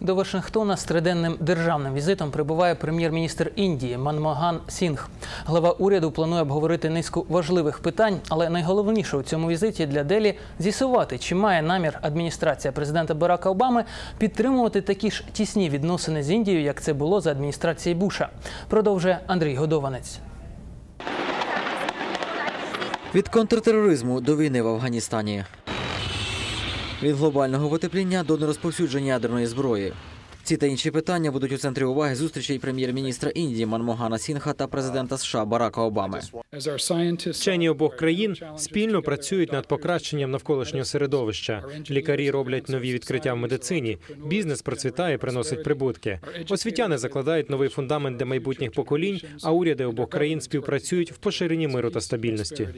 До Вашингтона з триденним державним візитом прибуває прем'єр-міністр Індії Манмоган Сінг. Глава уряду планує обговорити низку важливих питань, але найголовніше у цьому візиті для Делі з'ясувати, чи має намір адміністрація президента Барака Обами підтримувати такі ж тісні відносини з Індією, як це було за адміністрації Буша. Продовжує Андрій Годованець. Від контртероризму до війни в Афганістані. Від глобального потепління до нерозповсюдження ядерної зброї. Ці та інші питання будуть у центрі уваги зустрічей прем'єр-міністра Індії Манмогана Сінха та президента США Барака Обами. Вчені обох країн спільно працюють над покращенням навколишнього середовища. Лікарі роблять нові відкриття в медицині. Бізнес процвітає, приносить прибутки. Освітяни закладають новий фундамент для майбутніх поколінь. А уряди обох країн співпрацюють в поширенні миру та стабільності.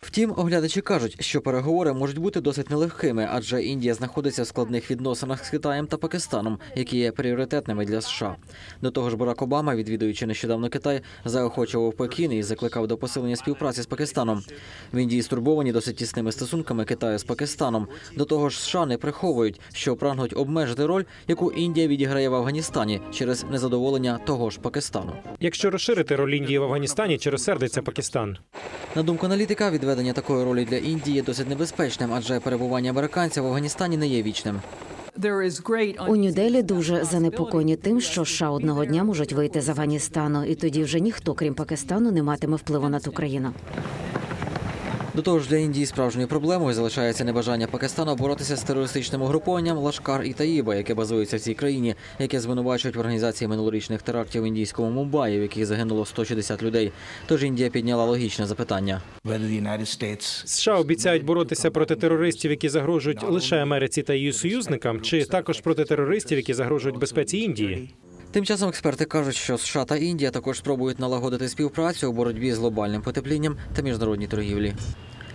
Втім, оглядачі кажуть, що переговори можуть бути досить нелегкими, адже Індія знаходиться в складних відносинах з Китаєм та Пакистаном, які є пріоритетними для США. До того ж, Барак Обама, відвідуючи нещодавно Китай, заохочував Пекін і закликав до посилення співпраці з Пакистаном. В Індії стурбовані досить тісними стосунками Китаю з Пакистаном. До того ж, США не приховують, що прагнуть обмежити роль, яку Індія відіграє в Афганістані через незадоволення того ж Пакистану. Якщо розширити роль Індії в Афганістані, чи розсердиться Пакистан? На думку аналітика, відведення такої ролі для Індії є досить небезпечним, адже перебування американців в Афганістані не є вічним. У Нью-Делі дуже занепокоєні тим, що США одного дня можуть вийти з Афганістану, і тоді вже ніхто, крім Пакистану, не матиме впливу на ту країну. До того ж, для Індії справжньою проблемою залишається небажання Пакистану боротися з терористичним угрупованням Лашкар і Таїба, яке базується в цій країні, яке звинувачують в організації минулорічних терактів в індійському Мумбаї, в яких загинуло 160 людей. Тож Індія підняла логічне запитання. США обіцяють боротися проти терористів, які загрожують лише Америці та її союзникам, чи також проти терористів, які загрожують безпеці Індії. Тим часом експерти кажуть, що США та Індія також спробують налагодити співпрацю у боротьбі з глобальним потеплінням та міжнародній торгівлі.